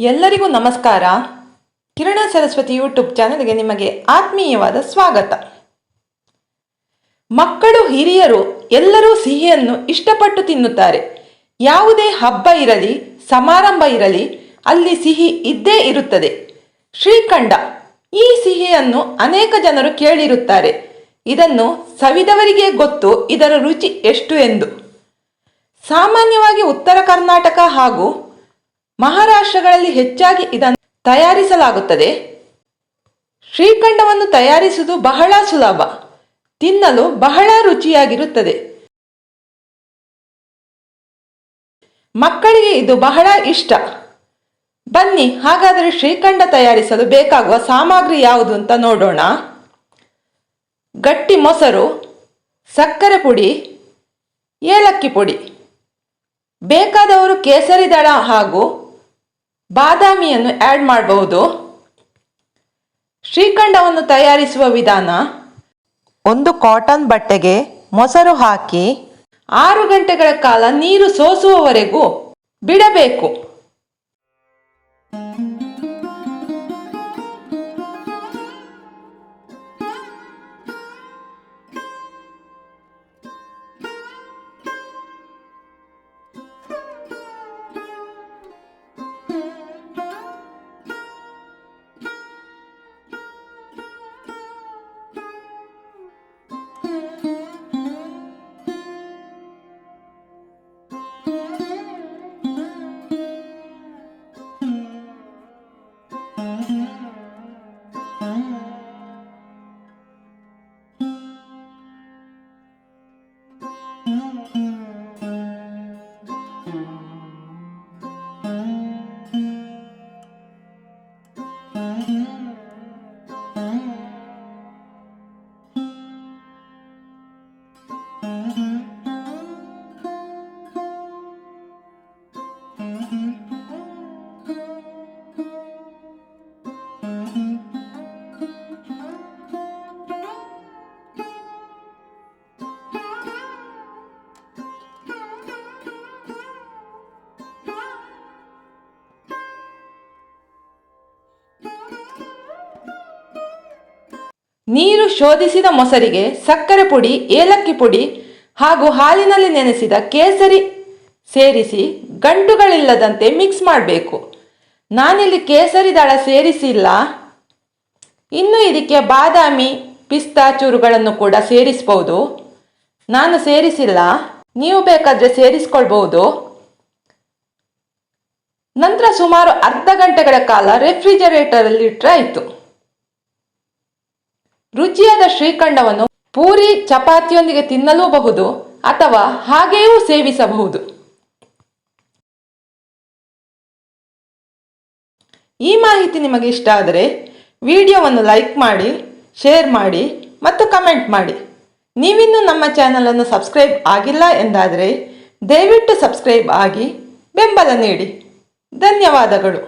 ಎಲ್ಲರಿಗೂ ನಮಸ್ಕಾರ. ಕಿರಣ ಸರಸ್ವತಿ ಯೂಟ್ಯೂಬ್ ಚಾನೆಲ್ಗೆ ನಿಮಗೆ ಆತ್ಮೀಯವಾದ ಸ್ವಾಗತ. ಮಕ್ಕಳು, ಹಿರಿಯರು ಎಲ್ಲರೂ ಸಿಹಿಯನ್ನು ಇಷ್ಟಪಟ್ಟು ತಿನ್ನುತ್ತಾರೆ. ಯಾವುದೇ ಹಬ್ಬ ಇರಲಿ, ಸಮಾರಂಭ ಇರಲಿ, ಅಲ್ಲಿ ಸಿಹಿ ಇದ್ದೇ ಇರುತ್ತದೆ. ಶ್ರೀಖಂಡ, ಈ ಸಿಹಿಯನ್ನು ಅನೇಕ ಜನರು ಕೇಳಿರುತ್ತಾರೆ. ಇದನ್ನು ಸವಿದವರಿಗೆ ಗೊತ್ತು, ಇದರ ರುಚಿ ಎಷ್ಟು ಎಂದು. ಸಾಮಾನ್ಯವಾಗಿ ಉತ್ತರ ಕರ್ನಾಟಕ ಹಾಗೂ ಮಹಾರಾಷ್ಟ್ರಗಳಲ್ಲಿ ಹೆಚ್ಚಾಗಿ ಇದನ್ನು ತಯಾರಿಸಲಾಗುತ್ತದೆ. ಶ್ರೀಖಂಡವನ್ನು ತಯಾರಿಸುವುದು ಬಹಳ ಸುಲಭ. ತಿನ್ನಲು ಬಹಳ ರುಚಿಯಾಗಿರುತ್ತದೆ. ಮಕ್ಕಳಿಗೆ ಇದು ಬಹಳ ಇಷ್ಟ. ಬನ್ನಿ, ಹಾಗಾದರೆ ಶ್ರೀಖಂಡ ತಯಾರಿಸಲು ಬೇಕಾಗುವ ಸಾಮಗ್ರಿ ಯಾವುದು ಅಂತ ನೋಡೋಣ. ಗಟ್ಟಿ ಮೊಸರು, ಸಕ್ಕರೆ ಪುಡಿ, ಏಲಕ್ಕಿ ಪುಡಿ. ಬೇಕಾದವರು ಕೇಸರಿ ದಳ ಹಾಗೂ ಬಾದಾಮಿಯನ್ನು ಆ್ಯಡ್ ಮಾಡಬಹುದು. ಶ್ರೀಖಂಡವನ್ನು ತಯಾರಿಸುವ ವಿಧಾನ ಒಂದು ಕಾಟನ್ ಬಟ್ಟೆಗೆ ಮೊಸರು ಹಾಕಿ ಆರು ಗಂಟೆಗಳ ಕಾಲ ನೀರು ಸೋಸುವವರೆಗೂ ಬಿಡಬೇಕು. Mm-hmm. ನೀರು ಶೋಧಿಸಿದ ಮೊಸರಿಗೆ ಸಕ್ಕರೆ ಪುಡಿ, ಏಲಕ್ಕಿ ಪುಡಿ ಹಾಗೂ ಹಾಲಿನಲ್ಲಿ ನೆನೆಸಿದ ಕೇಸರಿ ಸೇರಿಸಿ ಗಂಟುಗಳಿಲ್ಲದಂತೆ ಮಿಕ್ಸ್ ಮಾಡಬೇಕು. ನಾನಿಲ್ಲಿ ಕೇಸರಿ ದಳ ಸೇರಿಸಿಲ್ಲ. ಇನ್ನು ಇದಕ್ಕೆ ಬಾದಾಮಿ, ಪಿಸ್ತಾ ಚೂರುಗಳನ್ನು ಕೂಡ ಸೇರಿಸ್ಬೋದು. ನಾನು ಸೇರಿಸಿಲ್ಲ. ನೀವು ಬೇಕಾದರೆ ಸೇರಿಸ್ಕೊಳ್ಬಹುದು ನಂತರ ಸುಮಾರು ಅರ್ಧ ಗಂಟೆಗಳ ಕಾಲ ರೆಫ್ರಿಜರೇಟರಲ್ಲಿ ಇಟ್ಟರೆ ಆಯಿತು. ರುಚಿಯಾದ ಶ್ರೀಖಂಡವನ್ನು ಪೂರಿ ಚಪಾತಿಯೊಂದಿಗೆ ತಿನ್ನಲೂಬಹುದು ಅಥವಾ ಹಾಗೆಯೂ ಸೇವಿಸಬಹುದು. ಈ ಮಾಹಿತಿ ನಿಮಗೆ ಇಷ್ಟ ಆದರೆ ವಿಡಿಯೋವನ್ನು ಲೈಕ್ ಮಾಡಿ, ಶೇರ್ ಮಾಡಿ ಮತ್ತು ಕಮೆಂಟ್ ಮಾಡಿ. ನೀವಿನ್ನೂ ನಮ್ಮ ಚಾನಲನ್ನು ಸಬ್ಸ್ಕ್ರೈಬ್ ಆಗಿಲ್ಲ ಎಂದಾದರೆ ದಯವಿಟ್ಟು ಸಬ್ಸ್ಕ್ರೈಬ್ ಆಗಿ ಬೆಂಬಲ ನೀಡಿ. ಧನ್ಯವಾದಗಳು.